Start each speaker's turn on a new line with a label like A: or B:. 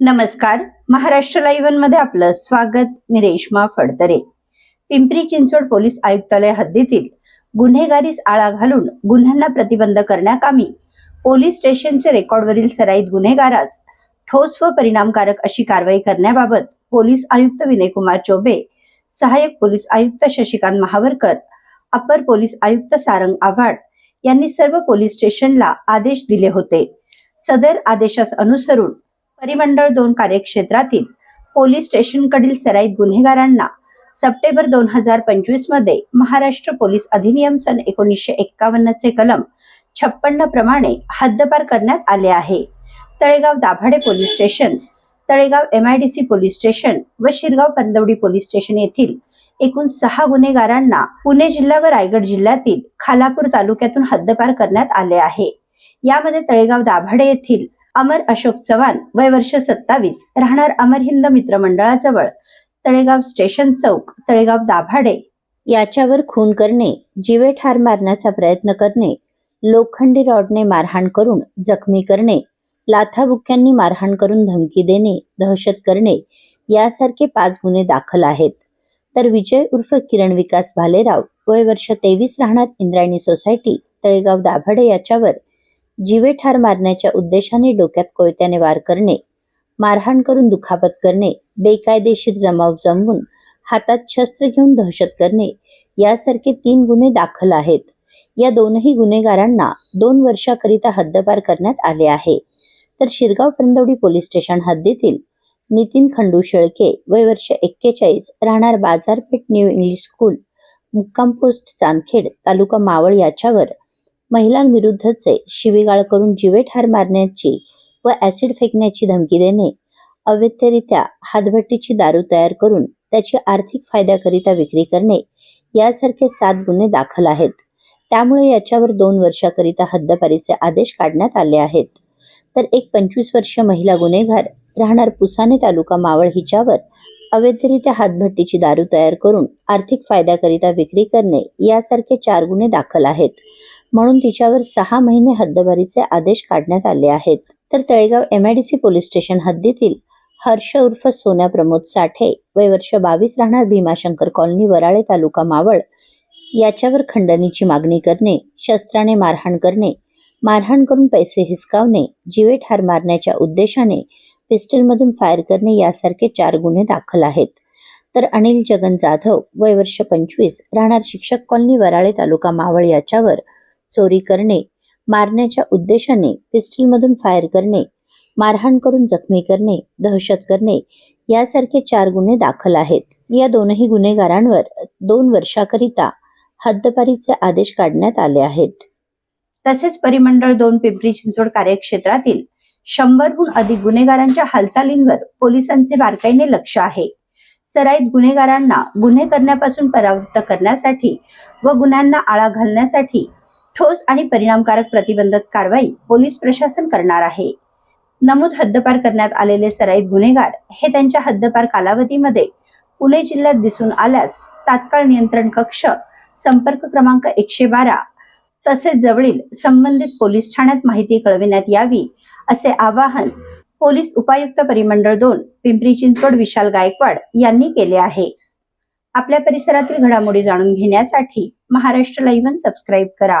A: नमस्कार. महाराष्ट्र लाईव्हमध्ये आपलं स्वागत. मी रेश्मा फडतरे. पिंपरी चिंचवड पोलीस आयुक्तालय हद्दीतील गुन्हेगारीस आळा घालून गुन्ह्यांना प्रतिबंध करण्याकामी पोलीस स्टेशनचे रेकॉर्डवरील सराईत गुन्हेगारास ठोस व परिणामकारक अशी कारवाई करण्याबाबत पोलीस आयुक्त विनयकुमार चोबे सहाय्यक पोलीस आयुक्त शशिकांत महावरकर अपर पोलीस आयुक्त सारंग आव्हाड यांनी सर्व पोलीस स्टेशनला आदेश दिले होते. सदर आदेशास अनुसरून परिमंडळ दोन कार्यक्षेत्रातील पोलीस स्टेशनकडील सराईत गुन्हेगारांना सप्टेंबर दोन हजार पंचवीसमध्ये महाराष्ट्र पोलीस अधिनियम सन एकोणीसशे एक्कावन्न चे कलम छप्पन्न प्रमाणे हद्दपार करण्यात आले आहे. Talegaon Dabhade police station Talegaon MIDC police station व शिरगाव पंदवडी पोलीस स्टेशन येथील एकूण सहा गुन्हेगारांना पुणे जिल्हा व रायगड जिल्ह्यातील खालापूर तालुक्यातून हद्दपार करण्यात आले आहे. यामध्ये तळेगाव दाभाडे येथील अमर अशोक चव्हाण वय वर्ष सत्तावीस. राहणार अमर हिंद मित्र मंडळाजवळ. तळेगाव स्टेशन चौक तळेगाव दाभाडे. याच्यावर खून करणे जीवे ठार मारण्याचा प्रयत्न करणे लोखंडी रॉडने मारहाण करून जखमी करणे लाथाबुक्क्यांनी मारहाण करून धमकी देणे दहशत करणे यासारखे पाच गुन्हे दाखल आहेत. तर विजय उर्फ किरण विकास भालेराव वय वर्ष तेवीस राहणार इंद्रायणी सोसायटी तळेगाव दाभाडे याच्यावर जीवे ठार मारण्याच्या उद्देशाने डोक्यात कोयत्याने वार करणे मारहाण करून दुखापत करणे बेकायदेशीर जमाव जमवून हातात शस्त्र घेऊन दहशत करणे यासारखे तीन गुन्हे दाखल आहेत. या दोनही गुन्हेगारांना दोन वर्षाकरिता हद्दपार करण्यात आले आहे. तर शिरगाव पंदवडी पोलीस स्टेशन हद्दीतील नितीन खंडू शेळके वय वर्ष एक्केचाळीस राहणार बाजारपेठ न्यू इंग्लिश स्कूल मुक्काम पोस्ट चांदखेड तालुका मावळ याच्यावर महिलांविरुद्धचे शिवीगाळ करून जीवे ठार मारण्याची व ऍसिड फेकण्याची धमकी देणे अवैधरित्या हातभट्टीची दारू तयार करून त्याची आर्थिक फायद्याकरिता विक्री करणे यासारखे सात गुन्हे दाखल आहेत. त्यामुळे याच्यावर दोन वर्षाकरिता हद्दपारीचे आदेश काढण्यात आले आहेत. तर एक पंचवीस वर्ष महिला गुन्हेगार राहणार पुसाने तालुका मावळ हिच्यावर अवैधरित्या हातभट्टीची दारू तयार करून आर्थिक फायद्याकरिता विक्री करणे यासारखे चार गुन्हे दाखल आहेत. म्हणून तिच्यावर सहा महिने हद्दबारीचे आदेश काढण्यात आले आहेत. तर तळेगाव एमआयडीसी पोलीस स्टेशन हद्दीतील हर्ष उर्फ सोन्या प्रमोद साठे वय वर्ष बावीस राहणार भीमाशंकर कॉलनी वराळे तालुका मावळ याच्यावर खंडणीची मागणी करणे शस्त्राने मारहाण करणे मारहाण करून पैसे हिसकावणे जीवे ठार मारण्याच्या उद्देशाने पिस्टलमधून फायर करणे यासारखे चार गुन्हे दाखल आहेत. तर अनिल जगन जाधव वय वर्ष पंचवीस राहणार शिक्षक कॉलनी वराळे तालुका मावळ याच्यावर चोरी करणे मारण्याच्या उद्देशाने पिस्टलमधून फायर करणे मारहाण करून जखमी करणे दहशत करणे यासारखे चार गुन्हे दाखल आहेत. या दोनही गुन्हेगारांवर दोन वर्षाकरिता हद्दपारीचे आदेश काढण्यात आले आहेत. तसेच परिमंडळ दोन पिंपरी चिंचवड कार्यक्षेत्रातील शंभरहून अधिक गुन्हेगारांच्या हालचालींवर पोलिसांचे बारकाईने लक्ष आहे. सराईत गुन्हेगारांना गुन्हे करण्यापासून परावृत्त करण्यासाठी व गुन्ह्यांना आळा घालण्यासाठी ठोस आणि परिणामकारक प्रतिबंधक कारवाई पोलीस प्रशासन करणार आहे. नमूद हद्दपार करण्यात आलेले सराईत गुन्हेगार हे त्यांच्या हद्दपार कालावधीमध्ये पुणे जिल्ह्यात दिसून आल्यास तात्काळ नियंत्रण कक्ष संपर्क क्रमांक एकशे बारा तसेच जवळील संबंधित पोलीस ठाण्यात माहिती कळविण्यात यावी असे आवाहन पोलीस उपायुक्त परिमंडळ दोन पिंपरी चिंचवड विशाल गायकवाड यांनी केले आहे. आपल्या परिसरातील घडामोडी जाणून घेण्यासाठी महाराष्ट्र लाईव्ह सबस्क्राईब करा.